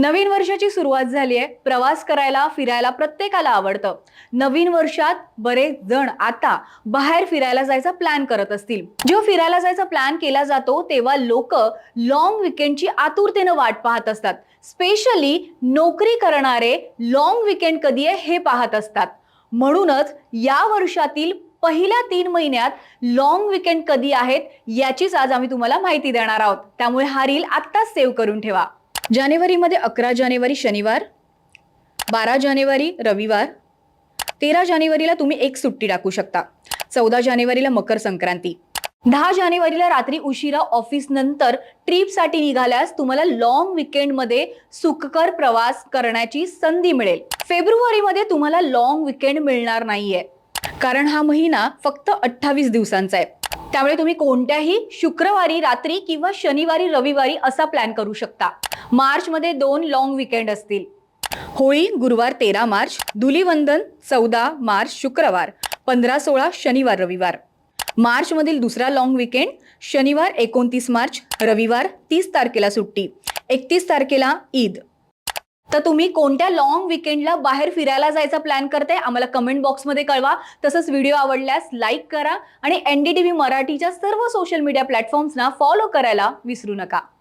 नवीन वर्षाची सुरुवात झाली आहे. प्रवास करायला फिरायला प्रत्येकाला आवडतं. नवीन वर्षात बरेच जण आता बाहेर फिरायला जायचा प्लॅन करत असतील. जेव्हा फिरायला जायचा प्लॅन केला जातो तेव्हा लोक लॉंग विकेंडची आतुरतेनं वाट पाहत असतात. स्पेशली नोकरी करणारे लॉंग विकेंड कधी आहे हे पाहत असतात. म्हणूनच या वर्षातील पहिल्या तीन महिन्यात लॉंग विकेंड कधी आहेत याचीच आज आम्ही तुम्हाला माहिती देणार आहोत. त्यामुळे हा रील आत्ताच सेव्ह करून ठेवा. जानेवारीमध्ये अकरा जानेवारी शनिवार बारा जानेवारी रविवार तेरा जानेवारीला तुम्ही एक सुट्टी टाकू शकता. चौदा जानेवारीला मकर संक्रांती. दहा जानेवारीला रात्री उशिरा ऑफिस नंतर ट्रिपसाठी निघाल्यास तुम्हाला लॉंग विकेंडमध्ये सुखकर प्रवास करण्याची संधी मिळेल. फेब्रुवारीमध्ये तुम्हाला लॉंग विकेंड मिळणार नाहीये. कारण हा महिना फक्त अठ्ठावीस दिवसांचा आहे. त्यामुळे तुम्ही कोणत्याही शुक्रवारी रात्री किंवा शनिवारी रविवारी असा प्लॅन करू शकता. मार्चमध्ये दोन लॉंग विकेंड असतील. होळी गुरुवार तेरा मार्च धुलीवंदन चौदा मार्च शुक्रवार पंधरा सोळा शनिवार रविवार. मार्चमधील दुसरा लॉंग विकेंड शनिवार एकोणतीस मार्च रविवार तीस तारखेला सुट्टी एकतीस तारखेला ईद. तर तुम्ही कोणत्या लॉंग विकेंडला बाहेर फिरायला जायचा प्लॅन करते आम्हाला कमेंट बॉक्समध्ये कळवा. तसंच व्हिडिओ आवडल्यास लाईक करा आणि एन डी टी व्ही मराठीच्या सर्व सोशल मीडिया प्लॅटफॉर्म्सना फॉलो करायला विसरू नका.